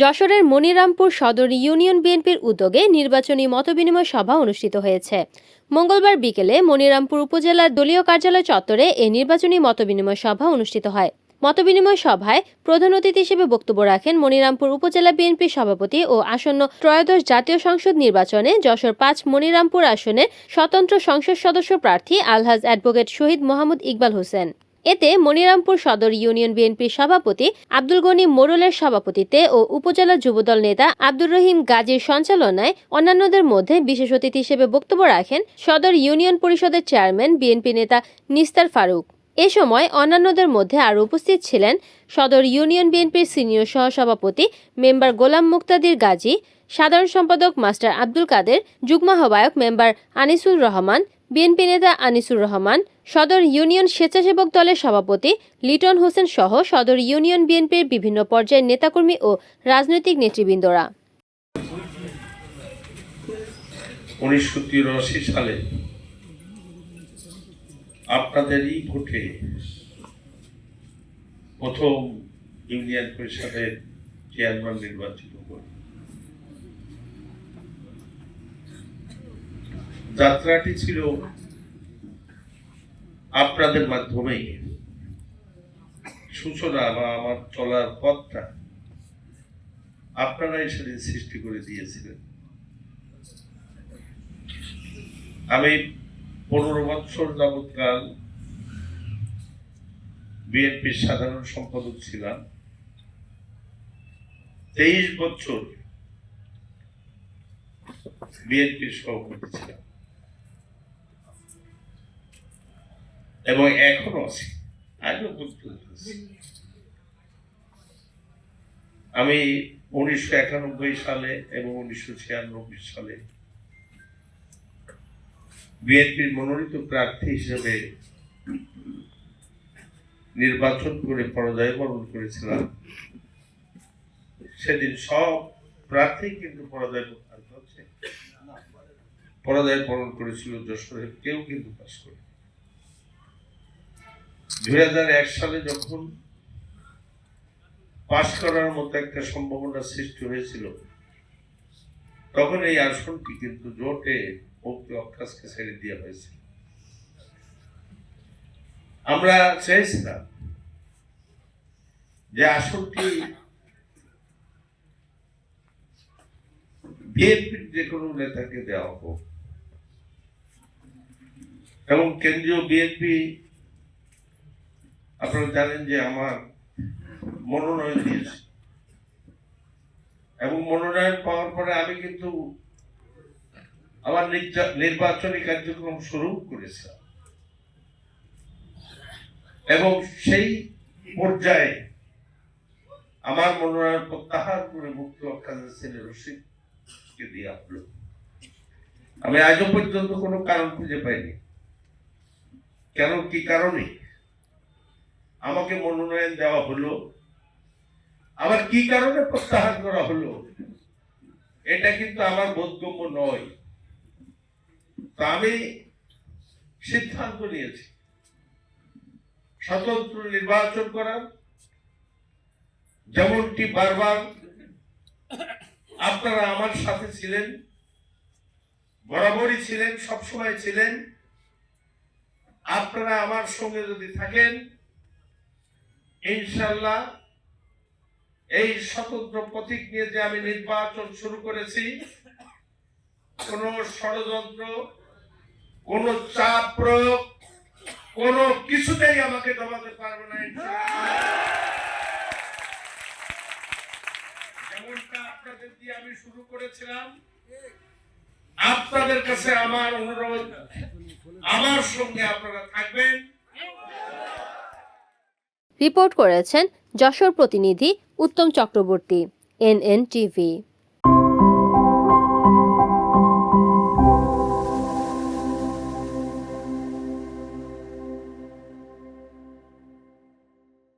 যশোরের মনিরামপুর সদর ইউনিয়ন বিএনপির উদ্যোগে নির্বাচনী মতবিনিময় সভা অনুষ্ঠিত হয়েছে। মঙ্গলবার বিকেলে মনিরামপুর উপজেলার দলীয় কার্যালয় চত্বরে এই নির্বাচনী মতবিনিময় সভা অনুষ্ঠিত হয়। মতবিনিময় সভায় প্রধান অতিথি হিসেবে বক্তব্য রাখেন মনিরামপুর উপজেলা বিএনপির সভাপতি ও আসন্ন ত্রয়োদশ জাতীয় সংসদ নির্বাচনে যশোর পাঁচ, মনিরামপুর আসনে স্বতন্ত্র সংসদ সদস্য প্রার্থী আলহাজ অ্যাডভোকেট শহীদ মোহাম্মদ ইকবাল হোসেন। এতে মনিরামপুর সদর ইউনিয়ন বিএনপির সভাপতি আব্দুল গনি মোরলের সভাপতিত্বে ও উপজেলা যুবদল নেতা আব্দুর রহিম গাজীর সঞ্চালনায় অন্যান্যদের মধ্যে বিশেষ অতিথি হিসেবে বক্তব্য রাখেন সদর ইউনিয়ন পরিষদের চেয়ারম্যান বিএনপি নেতা নিস্তার ফারুক। এ সময় অন্যান্যদের মধ্যে আরও উপস্থিত ছিলেন সদর ইউনিয়ন বিএনপির সিনিয়র সহসভাপতি মেম্বার গোলাম মুক্তাদির গাজী, সাধারণ সম্পাদক মাস্টার আব্দুল কাদের, যুগ্ম আহ্বায়ক মেম্বার আনিসুল রহমান বিএনপি নেতা আনিসুর রহমান, সদর ইউনিয়ন স্বেচ্ছাসেবক দলের সভাপতি লিটন হোসেন সহ সদর ইউনিয়ন বিএনপির বিভিন্ন পর্যায়ের নেতাকর্মী ও রাজনৈতিক নেতৃবৃন্দরা। উনিশশো তিরাশি সালে আপনাদেরই ভোটে প্রথম ইউনিয়ন পরিষদের চেয়ারম্যান নির্বাচিত করি যাত্রাটি ছিল আপনাদের মাধ্যমেই। সূচনা বা আমার চলার পথটা আপনারাই সেদিন সৃষ্টি করে দিয়েছিলেন। আমি পনেরো বছর যাবৎকাল বিএনপির সাধারণ সম্পাদক ছিলাম। তেইশ বছর বিএনপির সভাপতি ছিলাম। এবং এখনও আছি আজও আমি উনিশশো একানব্বই সালে এবং উনিশশো ছিয়ানব্বই সালে বিএনপির মনোনীত প্রার্থী হিসেবে নির্বাচন করে পরাজয় বরণ করেছিলাম। সেদিন সব প্রার্থী কিন্তু পরাজয় পরাজয় বরণ করেছিল যশোরের, কেউ কিন্তু পাশ করে দুই হাজার এক সালে যখন পাশ করার মতো একটা সম্ভাবনা সৃষ্টি হয়েছিল, তখন এই আসনটি কিন্তু জোটে মুক্তি অক্কাসকে ছেড়ে দেওয়া হয়েছে আমরা চেয়েছিলাম যে আসনটি বিএনপির যে কোনো নেতাকে দেওয়া হোক এবং কেন্দ্রীয় বিএনপি আপনারা জানেন যে আমার মনোনয়ন দিয়েছে। এবং মনোনয়ন পাওয়ার পরে আমি কিন্তু আমার নির্বাচনী কার্যক্রম শুরু করেছিলাম। এবং সেই পর্যায়ে আমার মনোনয়ন প্রত্যাহার করে মুক্ত অক্কাজের ছেলে রশিদকে দেওয়া হলো আমি আজও পর্যন্ত কোনো কারণ খুঁজে পাইনি। কেন? কি কারণে? আমাকে মনোনয়ন দেওয়া হলো। আবার কি কারণে প্রত্যাহার করা হলো? এটা কিন্তু আমার বোধগম্য নয়। তা আমি সিদ্ধান্ত নিয়েছি। স্বতন্ত্র নির্বাচন করার। যেমনটি বারবার আপনারা আমার সাথে ছিলেন, বরাবরই ছিলেন, সবসময় ছিলেন। আপনারা আমার সঙ্গে যদি থাকেন ইনশাল্লাহ এই স্বতন্ত্র প্রতীক নিয়ে যে আমি নির্বাচন শুরু করেছি, কোন ষড়যন্ত্র, কোন চাপ প্রয়োগ, কোন কিছুতেই আমাকে দমাতে পারবে না। যেমনটা আপনাদের দিয়ে আমি শুরু করেছিলাম, আপনাদের কাছে আমার অনুরোধ, আমার সঙ্গে আপনারা থাকবেন রিপোর্ট করেছেন যশোর প্রতিনিধি উত্তম চক্রবর্তী এনএন টিভি